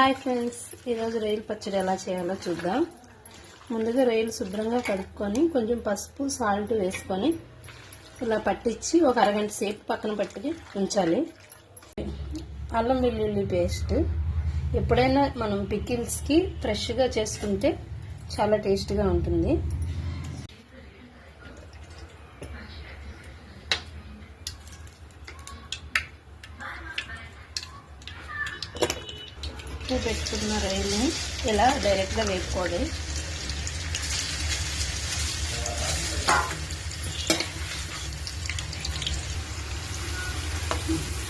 Hi friends ఈరోజు రొయ్యలు పచ్చడి ఎలా చేయాలో చూద్దాం. ముందుగా రొయ్యలు శుభ్రంగా కడుక్కొని కొంచెం పసుపు సాల్ట్ వేసుకొని ఇలా పట్టించి ఒక అరగంట సేపు పక్కన పట్టి ఉంచాలి. అల్లం వెల్లుల్లి పేస్ట్. ఎప్పుడైనా మనం పికిల్స్కి ఫ్రెష్గా చేసుకుంటే చాలా టేస్ట్గా ఉంటుంది. ఉప్పు పెట్టుకున్న రైల్ని ఇలా డైరెక్ట్గా వేపుకోవాలి.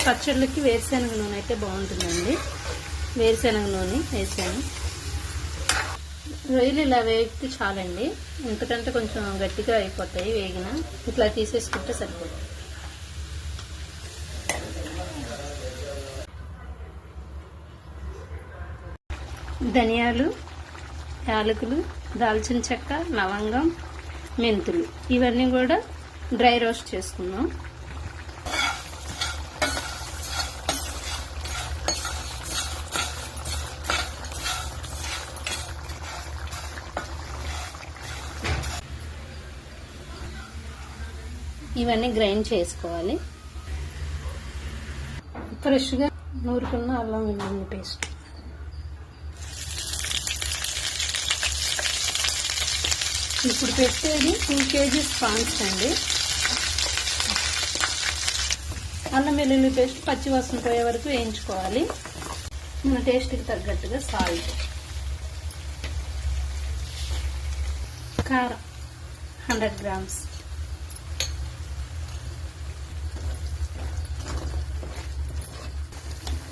పచ్చళ్ళకి వేరుశనగ నూనె అయితే బాగుంటుందండి. వేరుశనగ నూనె వేసాను. రొయ్యలు ఇలా వేగితే చాలండి. ఎందుకంటే కొంచెం గట్టిగా అయిపోతాయి వేగిన. ఇట్లా తీసేసుకుంటే సరిపోతుంది. ధనియాలు యాలకులు దాల్చిన చెక్క లవంగం మెంతులు. ఇవన్నీ కూడా డ్రై రోస్ట్ చేసుకుందాం. ఇవన్నీ గ్రైండ్ చేసుకోవాలి. ఫ్రెష్గా నూరుకున్న అల్లం వెల్లుల్లి పేస్ట్. ఇప్పుడు పెట్టేది టూ కేజీస్ ప్రాన్స్ అండి. అల్లం వెల్లుల్లి పేస్ట్ పచ్చివాసన పోయే వరకు వేయించుకోవాలి. మన టేస్ట్కి తగ్గట్టుగా సాల్ట్ కారం హండ్రెడ్ గ్రామ్స్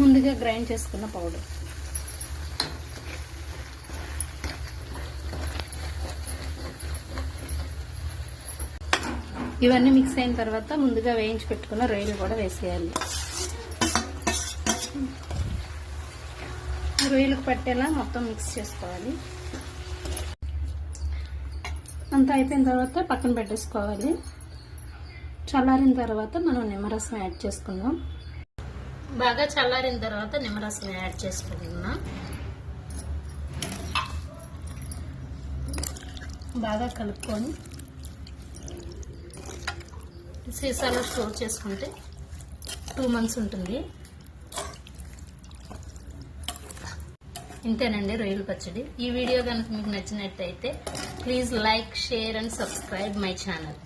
ముందుగా గ్రైండ్ చేసుకున్న పౌడర్ ఇవన్నీ మిక్స్ అయిన తర్వాత ముందుగా వేయించి పెట్టుకున్న రొయ్యలు కూడా వేసేయాలి. రొయ్యలకు పట్టేలా మొత్తం మిక్స్ చేసుకోవాలి. అంతా అయిపోయిన తర్వాత పక్కన పెట్టేసుకోవాలి. చల్లారిన తర్వాత మనం నిమ్మరసం యాడ్ చేసుకుందాం. బాగా చల్లారిన తర్వాత నిమ్మరసం యాడ్ చేసుకుంటున్నాం బాగా కలుపుకొని సీసాలో స్టోర్ చేసుకుంటే టూ మంత్స్ ఉంటుంది. ఇంతేనండి రొయ్యల పచ్చడి. ఈ వీడియో కనుక మీకు నచ్చినట్టయితే please like share and subscribe my channel.